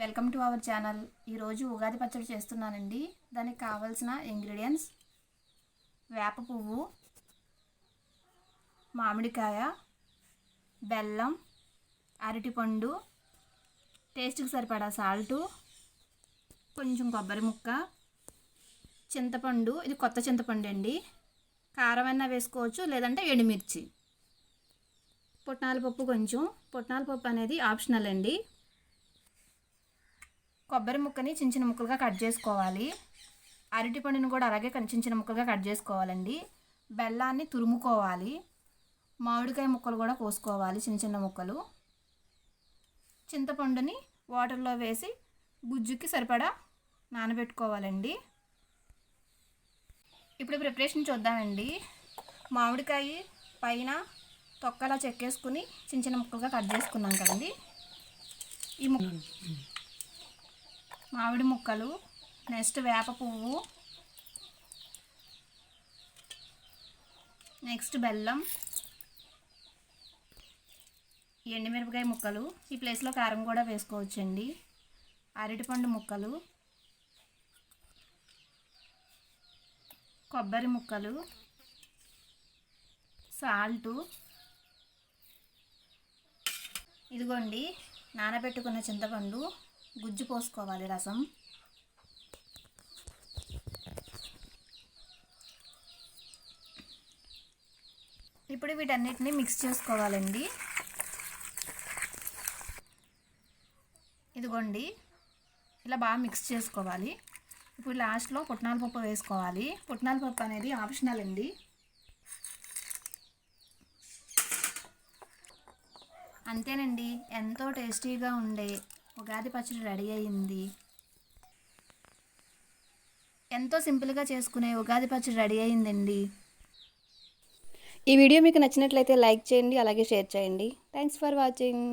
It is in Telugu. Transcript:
Welcome to our channel. ఈరోజు ఉగాది పచ్చడి చేస్తున్నానండి. దానికి కావాల్సిన ఇంగ్రీడియంట్స్ వేప పువ్వు మామిడికాయ బెల్లం అరటిపండు టేస్ట్కి సరిపడా సాల్టు కొంచెం కొబ్బరి ముక్క చింతపండు. ఇది కొత్త చింతపండు అండి. కారం అయినా వేసుకోవచ్చు లేదంటే ఎండుమిర్చి. పుట్నాల పప్పు కొంచెం. పుట్నాల పప్పు అనేది ఆప్షనల్ అండి. కొబ్బరి ముక్కని చిన్న చిన్న ముక్కలుగా కట్ చేసుకోవాలి. అరటి పండుని కూడా అలాగే చిన్న చిన్న ముక్కలుగా కట్ చేసుకోవాలండి. బెల్లాన్ని తురుముకోవాలి. మామిడికాయ ముక్కలు కూడా కోసుకోవాలి చిన్న చిన్న ముక్కలు. చింతపండుని వాటర్లో వేసి గుజ్జుకి సరిపడా నానబెట్టుకోవాలండి. ఇప్పుడు ప్రిపరేషన్ చూద్దామండి. మామిడికాయ పైన తొక్కలా చెక్కేసుకుని చిన్న చిన్న ముక్కలుగా కట్ చేసుకున్నాం కదండి. ఈ ముక్క మామిడి ముక్కలు నెక్స్ట్ వేప పువ్వు నెక్స్ట్ బెల్లం ఎండుమిరపకాయ ముక్కలు. ఈ ప్లేస్లో కారం కూడా వేసుకోవచ్చండి. అరటిపండు ముక్కలు కొబ్బరి ముక్కలు సాల్టు. ఇదిగోండి నానబెట్టుకున్న చింతపండు. గుజ్జు పోసుకోవాలి రసం. ఇప్పుడు వీటన్నిటిని మిక్స్ చేసుకోవాలండి. ఇదిగోండి ఇలా బాగా మిక్స్ చేసుకోవాలి. ఇప్పుడు లాస్ట్లో పుట్నాల పప్పు వేసుకోవాలి. పుట్నాల పప్పు అనేది ఆప్షనల్ అండి. అంతేనండి ఎంతో టేస్టీగా ఉండే ఉగాది పచ్చడి రెడీ అయ్యింది. ఎంతో సింపుల్గా చేసుకునే ఉగాది పచ్చడి రెడీ అయిందండి ఈ వీడియో మీకు నచ్చినట్లయితే లైక్ చేయండి అలాగే షేర్ చేయండి. Thanks for watching